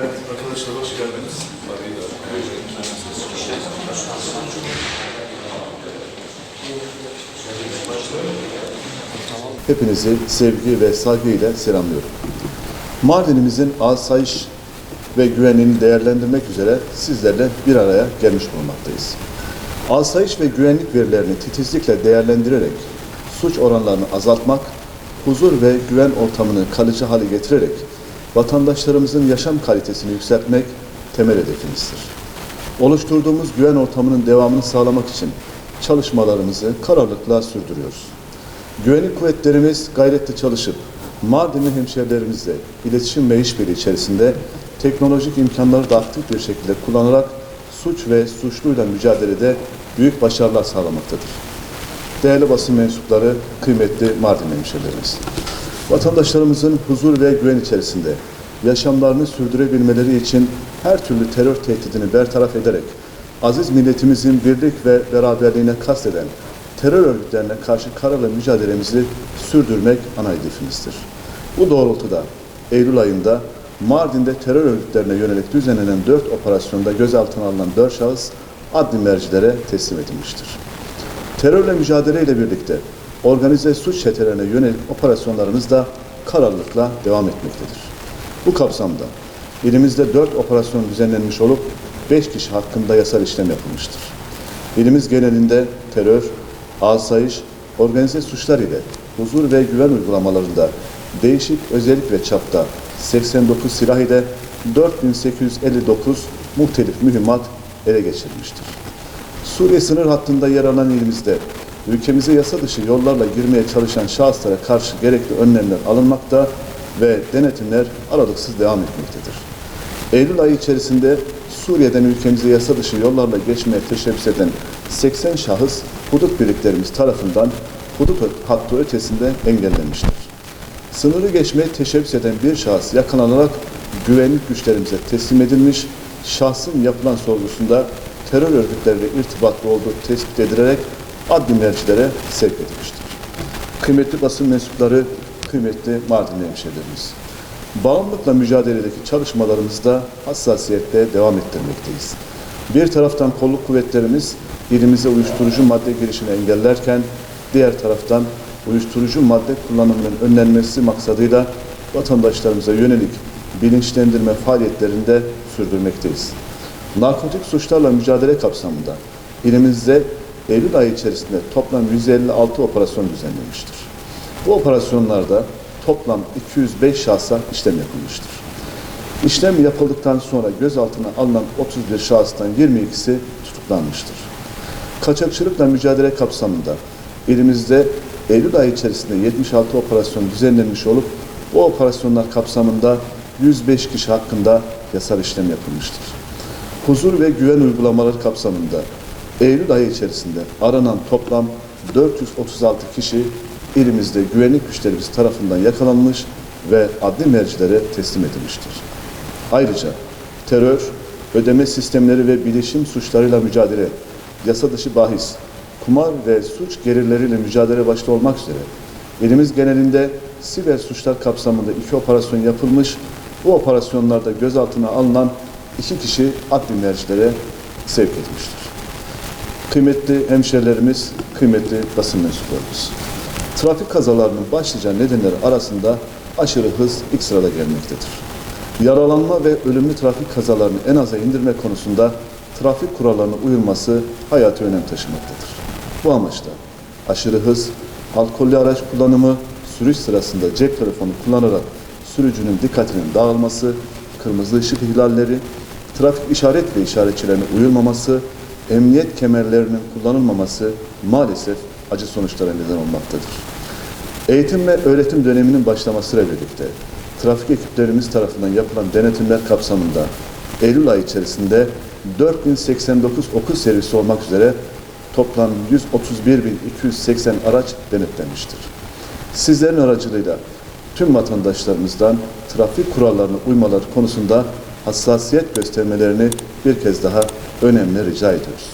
Evet arkadaşlar hoş geldiniz. Hepinizi sevgi ve saygıyla selamlıyorum. Mardin'imizin asayiş ve güvenliğini değerlendirmek üzere sizlerle bir araya gelmiş bulunmaktayız. Asayiş ve güvenlik verilerini titizlikle değerlendirerek suç oranlarını azaltmak, huzur ve güven ortamını kalıcı hale getirerek vatandaşlarımızın yaşam kalitesini yükseltmek temel hedefimizdir. Oluşturduğumuz güven ortamının devamını sağlamak için çalışmalarımızı kararlılıkla sürdürüyoruz. Güvenlik kuvvetlerimiz gayretli çalışıp Mardinli hemşehrilerimizle iletişim ve işbirliği içerisinde teknolojik imkanları da aktif bir şekilde kullanarak suç ve suçluyla mücadelede büyük başarılar sağlamaktadır. Değerli basın mensupları, kıymetli Mardin hemşehrilerimiz. Vatandaşlarımızın huzur ve güven içerisinde yaşamlarını sürdürebilmeleri için her türlü terör tehdidini bertaraf ederek aziz milletimizin birlik ve beraberliğine kasteden terör örgütlerine karşı kararlı mücadelemizi sürdürmek ana hedefimizdir. Bu doğrultuda Eylül ayında Mardin'de terör örgütlerine yönelik düzenlenen 4 operasyonda gözaltına alınan 4 şahıs adli mercilere teslim edilmiştir. Terörle mücadeleyle birlikte organize suç çetelerine yönelik operasyonlarımız da kararlılıkla devam etmektedir. Bu kapsamda ilimizde 4 operasyon düzenlenmiş olup 5 kişi hakkında yasal işlem yapılmıştır. İlimiz genelinde terör, asayiş, organize suçlar ile huzur ve güven uygulamalarında değişik özellik ve çapta 89 silah ile 4859 muhtelif mühimmat ele geçirilmiştir. Suriye sınır hattında yer alan ilimizde ülkemize yasa dışı yollarla girmeye çalışan şahıslara karşı gerekli önlemler alınmakta ve denetimler aralıksız devam etmektedir. Eylül ayı içerisinde Suriye'den ülkemize yasa dışı yollarla geçmeye teşebbüs eden 80 şahıs hudut birliklerimiz tarafından hudut hattı ötesinde engellenmiştir. Sınırı geçmeye teşebbüs eden bir şahıs yakalanarak güvenlik güçlerimize teslim edilmiş, şahsın yapılan sorgusunda terör örgütleriyle irtibatlı olduğu tespit edilerek adli mercilere sevk edilmiştir. Kıymetli basın mensupları, kıymetli Mardinli hemşehrilerimiz. Bağımlılıkla mücadeledeki çalışmalarımızda hassasiyetle devam ettirmekteyiz. Bir taraftan kolluk kuvvetlerimiz ilimize uyuşturucu madde girişini engellerken diğer taraftan uyuşturucu madde kullanımının önlenmesi maksadıyla vatandaşlarımıza yönelik bilinçlendirme faaliyetlerinde sürdürmekteyiz. Narkotik suçlarla mücadele kapsamında ilimizde Eylül ayı içerisinde toplam 156 operasyon düzenlenmiştir. Bu operasyonlarda toplam 205 şahsa işlem yapılmıştır. İşlem yapıldıktan sonra gözaltına alınan 31 şahıstan 22'si tutuklanmıştır. Kaçakçılıkla mücadele kapsamında ilimizde Eylül ayı içerisinde 76 operasyon düzenlenmiş olup bu operasyonlar kapsamında 105 kişi hakkında yasal işlem yapılmıştır. Huzur ve güven uygulamaları kapsamında Eylül ayı içerisinde aranan toplam 436 kişi ilimizde güvenlik güçlerimiz tarafından yakalanmış ve adli mercilere teslim edilmiştir. Ayrıca terör, ödeme sistemleri ve bilişim suçlarıyla mücadele, yasa dışı bahis, kumar ve suç gelirleriyle mücadele başta olmak üzere ilimiz genelinde siber suçlar kapsamında iki operasyon yapılmış, bu operasyonlarda gözaltına alınan iki kişi adli mercilere sevk edilmiştir. Kıymetli hemşerilerimiz, kıymetli basın mensuplarımız. Trafik kazalarının başlıca nedenleri arasında aşırı hız ilk sırada gelmektedir. Yaralanma ve ölümlü trafik kazalarını en aza indirme konusunda trafik kurallarına uyulması hayati önem taşımaktadır. Bu amaçla aşırı hız, alkollü araç kullanımı, sürüş sırasında cep telefonu kullanarak sürücünün dikkatinin dağılması, kırmızı ışık ihlalleri, trafik işaret ve işaretçilerine uyulmaması, emniyet kemerlerinin kullanılmaması maalesef acı sonuçlara neden olmaktadır. Eğitim ve öğretim döneminin başlamasıyla birlikte trafik ekiplerimiz tarafından yapılan denetimler kapsamında Eylül ayı içerisinde 4089 okul servisi olmak üzere toplam 131.280 araç denetlenmiştir. Sizlerin aracılığıyla tüm vatandaşlarımızdan trafik kurallarına uymaları konusunda hassasiyet göstermelerini bir kez daha önemli rica ediyoruz.